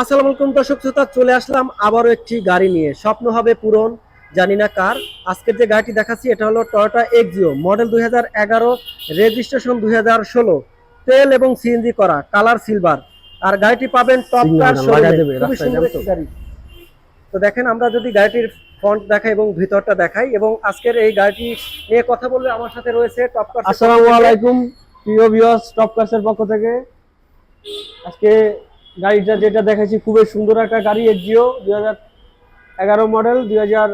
আসসালামু আলাইকুম দর্শক শ্রোতা চলে আসলাম আবারও একটি গাড়ি নিয়ে। স্বপ্ন হবে পূরণ জানি না কার। আজকের যে গাড়িটি দেখাচ্ছি এটা হলো টয়োটা এক্সিও মডেল দুই হাজার এগারো রেজিস্ট্রেশন দুই হাজার ষোলো। তেল এবং সিএনজি করা কালার সিলভার আর গাড়িটি পাবেন টপ কার তো। গাড়ি। তো দেখেন আমরা যদি গাড়িটির ফ্রন্ট দেখাই এবং ভিতরটা দেখাই এবং আজকের এই গাড়িটি নিয়ে কথা বললে আমার সাথে রয়েছে টপ কার আসসালামু আলাইকুম প্রিয় ভিউয়ার্স টপ ক্লাসের পক্ষ থেকে। আজকে গাড়িটা যেটা দেখাচ্ছি খুবই সুন্দর একটা গাড়ি এজিও দুই হাজার এগারো মডেল দুই হাজার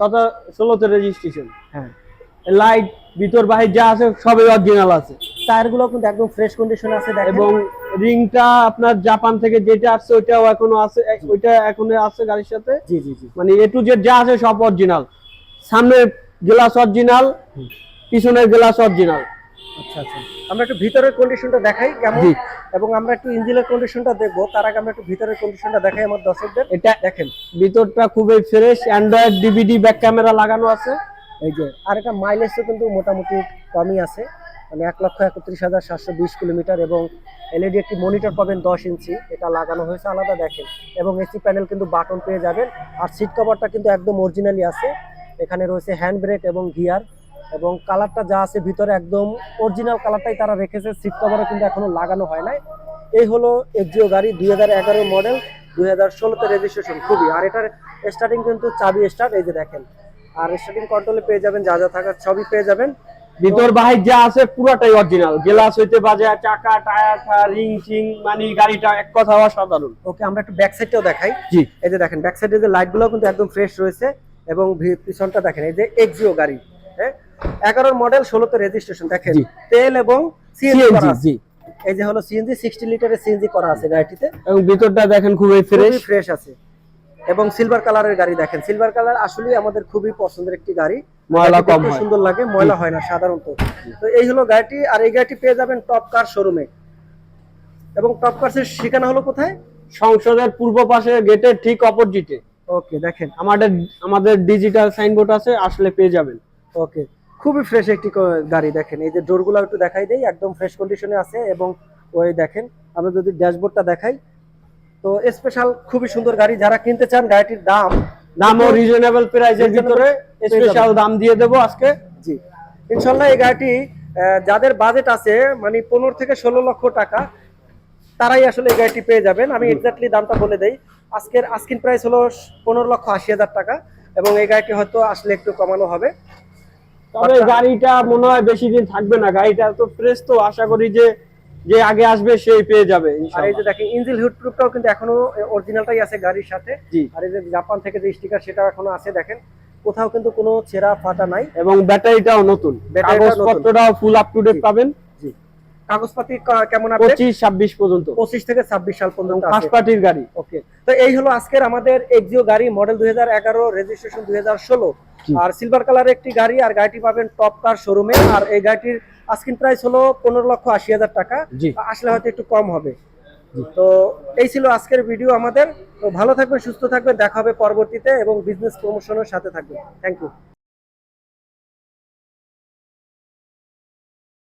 সতেরো ষোলোতে রেজিস্ট্রেশন হ্যাঁ। লাইট ভিতর বাহির যা আছে সবই অরিজিনাল আছে। টায়ারগুলো কিন্তু একদম ফ্রেশ কন্ডিশন আছে এবং রিংটা আপনার জাপান থেকে যেটা আসছে ওইটাও এখনও আছে ওইটা এখনও আছে গাড়ির সাথে। জি জি জি। মানে এ টু জেড যা আছে সব অরিজিনাল সামনের গ্লাস অরিজিনাল পিছনের গ্লাস অরিজিনাল আচ্ছা আচ্ছা। আমরা একটু ভিতরের কন্ডিশনটা দেখাই কেমন। এবং আমরা একটু ইঞ্জিনের কন্ডিশনটা দেখব। তার আগে আমরা একটু ভিতরের কন্ডিশনটা দেখাই আমার দর্শকদের। এটা দেখেন। ভিতরটা খুবই fresh android DVD back camera লাগানো আছে। এই যে আর এটা মাইলেজও কিন্তু মোটামুটি কমই আছে। মানে এক লক্ষ একত্রিশ হাজার সাতশো বিশ কিলোমিটার এবং এলইডি একটি মনিটর পাবেন দশ ইঞ্চি। এটা লাগানো হয়েছে আলাদা দেখেন। এবং এসি প্যানেল কিন্তু বাটন পেয়ে যাবেন। আর সিট কভারটা কিন্তু একদম অরিজিনালি আছে। এখানে রয়েছে হ্যান্ড ব্রেক এবং গিয়ার এবং কালারটা যা আছে ভিতরে একদম অরিজিনাল কালারটাই তারা রেখেছে। সিট কভারও কিন্তু এখনও লাগানো হয় নাই। এই হলো এক্সিও গাড়ি দুই হাজার এগারো মডেল দুই হাজার ষোলোতে রেজিস্ট্রেশন খুবই। আর এটার স্টার্টিং কিন্তু চাবি স্টার্ট এই যে দেখেন। আর স্টার্টিং কন্ট্রোলে পেয়ে যাবেন যা যা থাকার সবই পেয়ে যাবেন। ভিতর বাহির যা আছে পুরোটাই অরিজিনাল গ্লাস হইতে বাজে চাকা টায়ার রিং টিং মানে গাড়িটা এক কথা অসাধারণ। ওকে আমরা একটু ব্যাক সাইডটাও দেখাই। জি। এই যে দেখেন ব্যাক সাইডে যে লাইটগুলো কিন্তু একদম ফ্রেশ রয়েছে। এবং পিছনটা দেখেন এই যে এক্সিও গাড়ি হ্যাঁ? এগারোর মডেল ষোলোতে রেজিস্ট্রেশন দেখেন তেল এবং সিএনজি করা জি। এই যে হলো সিএনজি সিক্সটি লিটারের সিএনজি করা আছে গাড়িটিতে। এবং ভিতরটা দেখেন খুবই ফ্রেশ ফ্রেশ আছে। এবং সিলভার কালারের গাড়ি দেখেন। সিলভার কালার আসলে আমাদের খুবই পছন্দের একটি গাড়ি। ময়লা কম হয়। সুন্দর লাগে ময়লা হয় না সাধারণত। তো এই হলো গাড়িটি আর এই গাড়িটি পেয়ে যাবেন টপ কার শোরুমে এবং টপ কার্সের ঠিকানা হলো কোথায়? সংসদের পূর্ব পাশে গেটের ঠিক অপোজিটে। ওকে দেখেন। আমাদের আমাদের ডিজিটাল সাইনবোর্ড আছে আসলে পেয়ে যাবেন। ওকে। খুবই ফ্রেশ একটি গাড়ি দেখেন। এই যে ডোরগুলো একটু দেখাই দেই একদম ফ্রেশ কন্ডিশনে আছে এবং ওই দেখেন আমরা যদি ড্যাশবোর্ডটা দেখাই তো স্পেশাল খুবই সুন্দর গাড়ি। যারা কিনতে চান গাড়িটির দাম দামও রিজনেবল প্রাইসের ভিতরে স্পেশাল দাম দিয়ে দেবো আজকে। জি। ইনশাল্লাহ এই গাড়িটি যাদের বাজেট আছে মানে পনেরো থেকে ষোলো লক্ষ টাকা তারাই আসলে এই গাড়িটি পেয়ে যাবেন। আমি এক্স্যাক্টলি দামটা বলে দেই। আজকের আস্কিন প্রাইস হলো পনেরো লক্ষ আশি হাজার টাকা এবং এই গাড়িটি হয়তো আসলে একটু কমানো হবে। তবে গাড়িটা মনে হয় বেশি দিন থাকবে না। গাড়িটা তো ফ্রেশ তো আশা করি যে যে আগে আসবে সেই পেয়ে যাবে আর এই যে দেখেন ইঞ্জিল হুড প্রুফটাও কিন্তু এখনও অরিজিনালটাই আছে গাড়ির সাথে। আর এই যে জাপান থেকে যে স্টিকার সেটা এখনও আছে দেখেন। কোথাও কিন্তু কোনো ছেঁড়া ফাটা নাই। এবং ব্যাটারিটাও নতুন। কাগজপত্রটাও ফুল আপ টু ডেট পাবেন। জি। কাগজপাতি কেমন আপডেট পঁচিশ ছাব্বিশ পর্যন্ত। পঁচিশ থেকে ছাব্বিশ সাল পর্যন্ত ফার্স্ট পার্টির গাড়ি। ওকে তো এই হলো আজকের আমাদের এক্সিও গাড়ি মডেল দুই হাজার এগারো রেজিস্ট্রেশন দুই হাজার ষোলো। আর সিলভার কালার একটি গাড়ি আর গাড়িটি পাবেন টপ কার শোরুমে আর এই গাড়িটির আস্কিন প্রাইস হলো পনেরো লক্ষ আশি হাজার টাকা। আসলে হয়তো একটু কম হবে। তো এই ছিল আজকের ভিডিও আমাদের। তো ভালো থাকবেন সুস্থ থাকবেন দেখা হবে পরবর্তীতে এবং বিজনেস প্রমোশনের সাথে থাকবেন। Thank you